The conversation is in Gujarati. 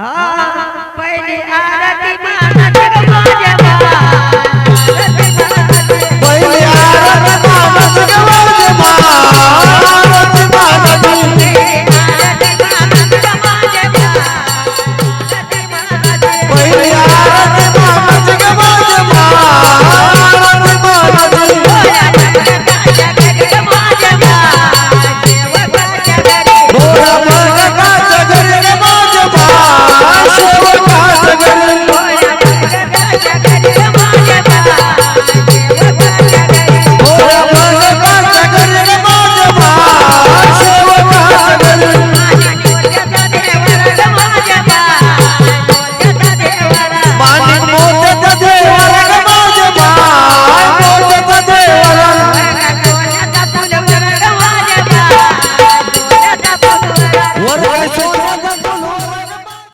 હા પહેલી આરતી માં